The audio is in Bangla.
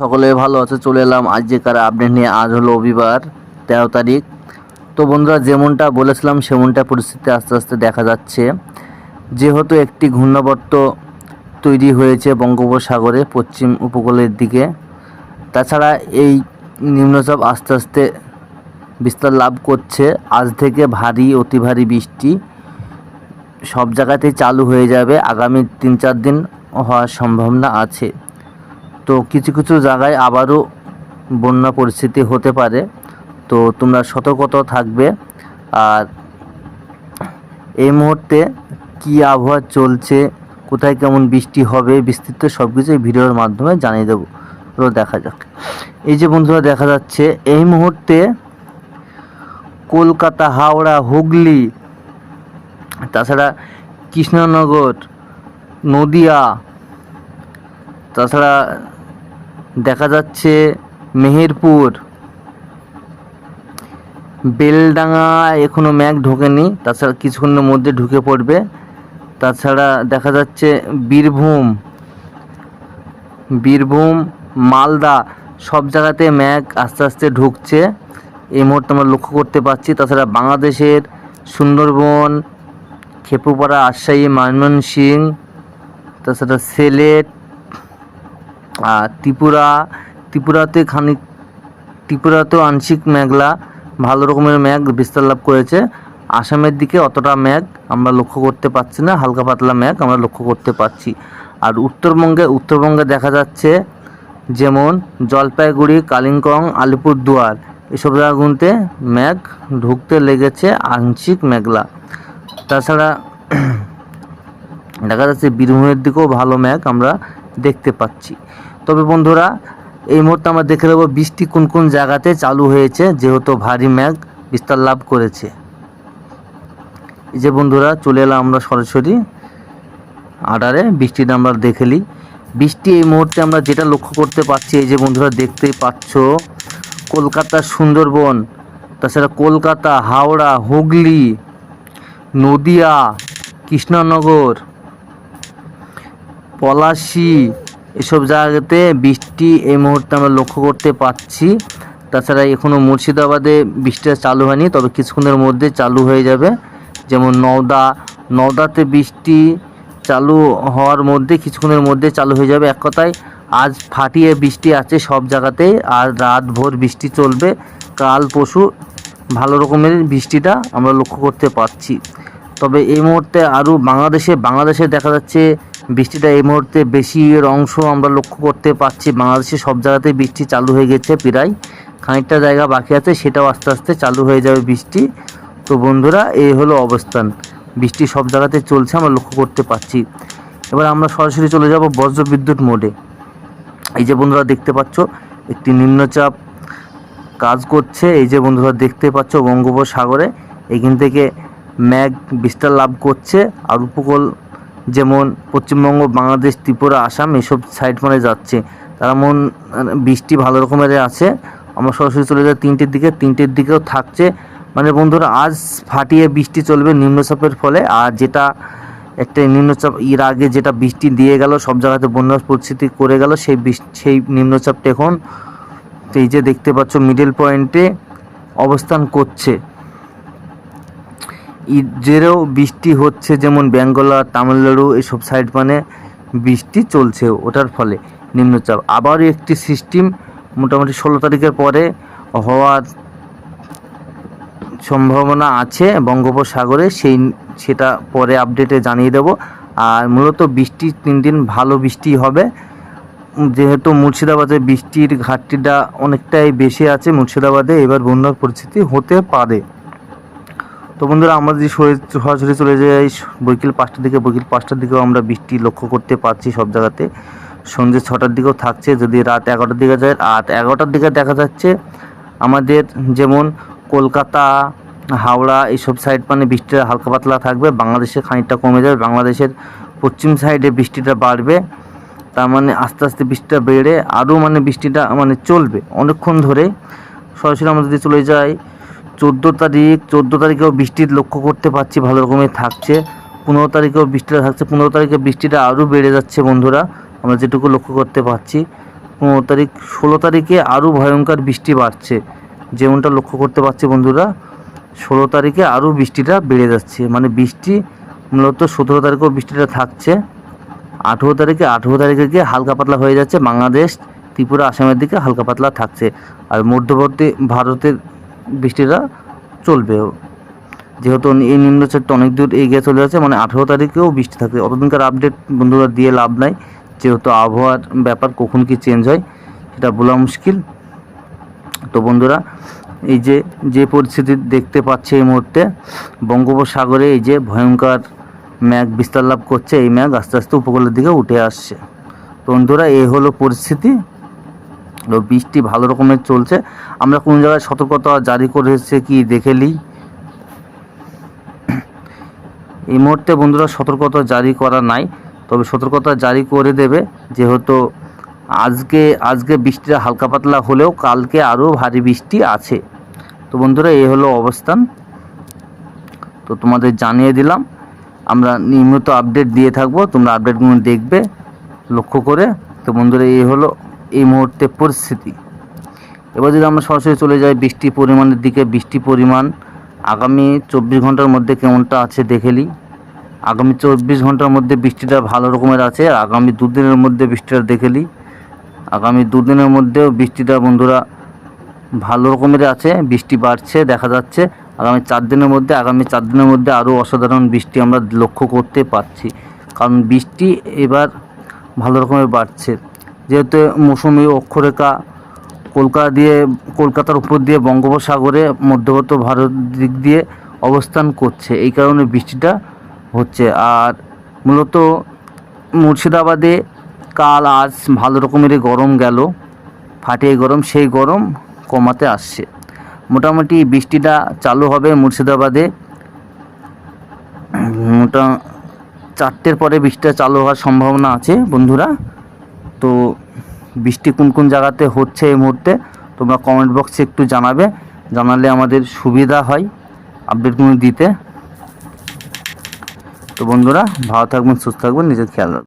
সকলে ভালো আছে, চলে এলাম আজকের আপডেট নিয়ে। আজ হলো রবিবার, তেরো তারিখ। তো বন্ধুরা, যেমনটা বলেছিলাম, সেমনটা পরিস্থিতি আস্তে আস্তে দেখা যাচ্ছে। যেহেতু একটি ঘূর্ণাবর্ত তৈরি হয়েছে বঙ্গোপসাগরে পশ্চিম উপকূলের দিকে, তাছাড়া এই নিম্নচাপ আস্তে আস্তে বিস্তার লাভ করছে। আজ থেকে ভারী, অতি ভারী বৃষ্টি সব জায়গাতেই চালু হয়ে যাবে। আগামী তিন চার দিন হওয়ার সম্ভাবনা আছে। তো কিছু কিছু জায়গায় আবারও বন্যা পরিস্থিতি হতে পারে। তো তোমরা সতর্কতা থাকবে। আর এই মুহূর্তে কি আবহাওয়া চলছে, কোথায় কেমন বৃষ্টি হবে বিস্তৃত সব কিছু ভিডিওর মাধ্যমে জানিয়ে দেবো। তো দেখা যাক। এই যে বন্ধুরা, দেখা যাচ্ছে এই মুহূর্তে কলকাতা, হাওড়া, হুগলি, তাছাড়া কৃষ্ণনগর, নদিয়া, তাছাড়া দেখা যাচ্ছে মেহেরপুর। বেলডাঙ্গা এখনও ম্যাগ ঢোকেনি, তাছাড়া কিছুক্ষণের মধ্যে ঢুকে পড়বে। তাছাড়া দেখা যাচ্ছে বীরভূম। বীরভূম, মালদা, সব জায়গাতে ম্যাগ আস্তে আস্তে ঢুকছে। এই মুহূর্তে আমরা লক্ষ্য করতে পারছি, তাছাড়া বাংলাদেশের সুন্দরবন, খেপুপাড়া রাজশাহী ময়মনসিং তাছাড়া সিলেট ত্রিপুরা, ত্রিপুরাতে খানিক, ত্রিপুরাতেও আংশিক মেঘলা, ভালো রকমের মেঘ বিস্তার লাভ করেছে। আসামের দিকে অতটা মেঘ আমরা লক্ষ্য করতে পারছি না, হালকা পাতলা মেঘ আমরা লক্ষ্য করতে পারছি আর উত্তরবঙ্গে উত্তরবঙ্গে দেখা যাচ্ছে যেমন জলপাইগুড়ি, কালিম্পং, আলিপুরদুয়ার, এসব জায়গাগুলোতে মেঘ ঢুকতে লেগেছে, আংশিক মেঘলা। তাছাড়া দেখা যাচ্ছে বীরভূমের দিকেও ভালো মেঘ আমরা দেখতে পাচ্ছি। তবে বন্ধুরা, এই মুহূর্তে আমরা দেখে নেব বৃষ্টি কোন কোন জায়গাতে চালু হয়েছে, যেহেতু ভারী মেঘ বিস্তার লাভ করেছে। এই যে বন্ধুরা, চলে এলাম আমরা সরাসরি আডারে বৃষ্টিটা আমরা দেখে নিই। বৃষ্টি এই মুহূর্তে আমরা যেটা লক্ষ্য করতে পারছি, এই যে বন্ধুরা দেখতেই পাচ্ছ কলকাতার সুন্দরবন, তাছাড়া কলকাতা, হাওড়া, হুগলি, নদিয়া, কৃষ্ণনগর, পলাশি এসব জায়গাতে বৃষ্টি এই মুহূর্তে আমরা লক্ষ্য করতে পারছি তাছাড়া এখনও মুর্শিদাবাদে বৃষ্টিটা চালু হয়নি, তবে কিছুক্ষণের মধ্যে চালু হয়ে যাবে। যেমন নওদা, নওদাতে বৃষ্টি চালু হওয়ার মধ্যে, কিছুক্ষণের মধ্যে চালু হয়ে যাবে। এক কথায়, আজ ফাটিয়ে বৃষ্টি আছে সব জায়গাতেই আর রাত ভোর বৃষ্টি চলবে। কাল পশু ভালো রকমের বৃষ্টিটা আমরা লক্ষ্য করতে পারছি। তবে এই মুহূর্তে আরও বাংলাদেশে বাংলাদেশে দেখা যাচ্ছে বৃষ্টিটা এই মুহূর্তে বেশি অংশ আমরা লক্ষ্য করতে পারছি বাংলাদেশে সব জায়গাতে বৃষ্টি চালু হয়ে গেছে প্রায়। খানিকটা জায়গা বাকি আছে, সেটাও আস্তে আস্তে চালু হয়ে যাবে বৃষ্টি। তো বন্ধুরা, এই হলো অবস্থান। বৃষ্টি সব জায়গাতে চলছে, আমরা লক্ষ্য করতে পারছি এবার আমরা সরাসরি চলে যাব বজ্রবিদ্যুৎ মোডে। এই যে বন্ধুরা দেখতে পাচ্ছ, একটি নিম্নচাপ কাজ করছে। এই যে বন্ধুরা দেখতে পাচ্ছ, বঙ্গোপসাগরে এখান থেকে ম্যাঘ বিস্তার লাভ করছে। আর উপকূল যেমন পশ্চিমবঙ্গ, বাংলাদেশ, ত্রিপুরা, আসাম এসব সাইড মানে যাচ্ছে। তার মন বৃষ্টি ভালো রকমের আছে। আমরা সরাসরি চলে যাই তিনটের দিকে। তিনটের দিকেও থাকছে। মানে বন্ধুরা, আজ ফাটিয়ে বৃষ্টি চলবে নিম্নচাপের ফলে। আর যেটা একটা নিম্নচাপ, এর আগে যেটা বৃষ্টি দিয়ে গেল, সব জায়গাতে বন্যা পরিস্থিতি করে গেল, সেই সেই নিম্নচাপটা এখন এই যে দেখতে পাচ্ছ মিডল পয়েন্টে অবস্থান করছে। ঈদেরও বৃষ্টি হচ্ছে, যেমন বেঙ্গলা, তামিলনাড়ু, এসব সাইড মানে বৃষ্টি চলছে ওটার ফলে। নিম্নচাপ। আবারও একটি সিস্টেম মোটামুটি ষোলো তারিখের পরে হওয়ার সম্ভাবনা আছে বঙ্গোপসাগরে, সেই সেটা পরে আপডেটে জানিয়ে দেব। আর মূলত বৃষ্টি তিন দিন ভালো বৃষ্টি হবে। যেহেতু মুর্শিদাবাদে বৃষ্টির ঘাটতিটা অনেকটাই বেশি আছে, মুর্শিদাবাদে এবার বন্যার পরিস্থিতি হতে পারে। তো বন্ধুরা, আমরা যদি সরে- সরাসরি চলে যাই বৈকাল পাঁচটার দিকে। বৈকাল পাঁচটার দিকেও আমরা বৃষ্টি লক্ষ্য করতে পারছি সব জায়গাতে। সন্ধ্যে ছটার দিকেও থাকছে, যদি রাত এগারোটার দিকে যায়। রাত এগারোটার দিকে দেখা যাচ্ছে আমাদের যেমন কলকাতা, হাওড়া এইসব সাইড মানে বৃষ্টিটা হালকা পাতলা থাকবে, বাংলাদেশে খানিকটা কমে যাবে। বাংলাদেশের পশ্চিম সাইডে বৃষ্টিটা বাড়বে, তার মানে আস্তে আস্তে বৃষ্টিটা বেড়ে আরও মানে বৃষ্টিটা মানে চলবে অনেকক্ষণ ধরে। সরাসরি আমরা যদি চলে যাই চোদ্দ তারিখ, চোদ্দ তারিখেও বৃষ্টির লক্ষ্য করতে পারছি, ভালো রকমের থাকছে। পনেরো তারিখেও বৃষ্টিটা থাকছে, পনেরো তারিখে বৃষ্টিটা আরও বেড়ে যাচ্ছে বন্ধুরা, আমরা যেটুকু লক্ষ্য করতে পারছি। পনেরো তারিখ, ষোলো তারিখে আরও ভয়ঙ্কর বৃষ্টি বাড়ছে, যেমনটা লক্ষ্য করতে পারছি বন্ধুরা, ষোলো তারিখে আরও বৃষ্টিটা বেড়ে যাচ্ছে মানে বৃষ্টি মূলত সতেরো তারিখেও বৃষ্টিটা থাকছে, আঠেরো তারিখে আঠেরো তারিখে গিয়ে হালকা পাতলা হয়ে যাচ্ছে, বাংলাদেশ, ত্রিপুরা, আসামের দিকে হালকা পাতলা থাকছে। আর মধ্যবর্তী ভারতের বৃষ্টিটা চলবেও। যেহেতু এই নিম্নচাপটা অনেক দূর এগিয়ে চলে যাচ্ছে মানে আঠেরো তারিখেও বৃষ্টি থাকে অতদিনকার আপডেট বন্ধুরা দিয়ে লাভ নাই। যেহেতু আবহাওয়ার ব্যাপার কখন কি চেঞ্জ হয়, সেটা বলা মুশকিল। তো বন্ধুরা, এই যে যে পরিস্থিতি দেখতে পাচ্ছে এই মুহূর্তে, বঙ্গোপসাগরে এই যে ভয়ঙ্কর ম্যাঘ, বিস্তার লাভ করছে, এই ম্যাঘ আস্তে আস্তে উপকূলের দিকে উঠে আসছে। বন্ধুরা, এই হলো পরিস্থিতি। বৃষ্টি ভালো রকমের চলছে। আমরা কোন জায়গায় সতর্কতা জারি করেছে কি দেখে নিই? এই মুহূর্তে বন্ধুরা সতর্কতা জারি করা নাই, তবে সতর্কতা জারি করে দেবে, যেহেতু আজকে আজকে বৃষ্টিটা হালকা পাতলা হলেও কালকে আরও ভারী বৃষ্টি আছে। তো বন্ধুরা এই হলো অবস্থান। তো তোমাদের জানিয়ে দিলাম, আমরা নিয়মিত আপডেট দিয়ে থাকব, তোমরা আপডেটগুলো দেখবে, লক্ষ্য করে। তো বন্ধুরা এই হলো এই মুহূর্তে পরিস্থিতি। এবার যদি আমরা সরাসরি চলে যাই বৃষ্টি পরিমাণের দিকে, বৃষ্টি পরিমাণ আগামী চব্বিশ ঘণ্টার মধ্যে কেমনটা আছে দেখে নিই। আগামী চব্বিশ ঘণ্টার মধ্যে বৃষ্টিটা ভালো রকমের আছে আর আগামী দুদিনের মধ্যে বৃষ্টিটা দেখে নিই। আগামী দুদিনের মধ্যেও বৃষ্টিটা বন্ধুরা ভালো রকমের আছে, বৃষ্টি বাড়ছে, দেখা যাচ্ছে। আগামী চার দিনের মধ্যে, আগামী চার দিনের মধ্যে আরও অসাধারণ বৃষ্টি আমরা লক্ষ্য করতে পারছি। কারণ বৃষ্টি এবার ভালো রকমের বাড়ছে। যেহেতু মৌসুমি অক্ষরেখা কলকাতা দিয়ে, কলকাতার উপর দিয়ে বঙ্গোপসাগরে মধ্যবর্ত ভারত দিক দিয়ে অবস্থান করছে। এই কারণে বৃষ্টিটা হচ্ছে। আর মূলত মুর্শিদাবাদে কাল আজ ভালো রকমের গরম গেল। ফাটিয়ে গরম, সেই গরম কমাতে আসছে। মোটামুটি বৃষ্টিটা চালু হবে মুর্শিদাবাদে। মোটা চারটের পরে বৃষ্টিটা চালু হওয়ার সম্ভাবনা আছে বন্ধুরা। তো বৃষ্টি কোন কোন জায়গাতে হচ্ছে এই মুহূর্তে, তোমরা কমেন্ট বক্সে একটু জানাবে, জানালে আমাদের সুবিধা হয় আপডেটগুলো দিতে। তো বন্ধুরা, ভালো থাকবেন, সুস্থ থাকবেন, নিজের খেয়াল রাখবেন।